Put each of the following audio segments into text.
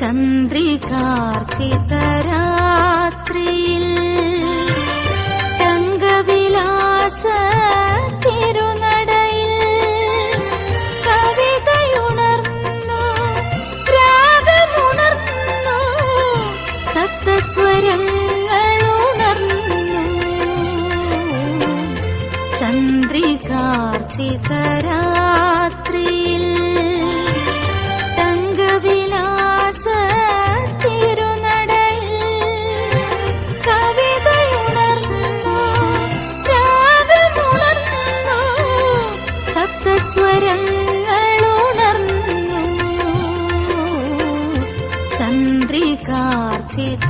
ചന്ദ്രികാർച്ചിതരാത്രിയിൽ തങ്കവിലാസ തിരുനടയിൽ കവിതയുണർന്നു രാഗമുണർന്നു സപ്തസ്വരങ്ങളുണർന്നു. ചന്ദ്രികാർച്ചിതരാത്രിയിൽ সে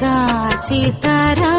కాచితరా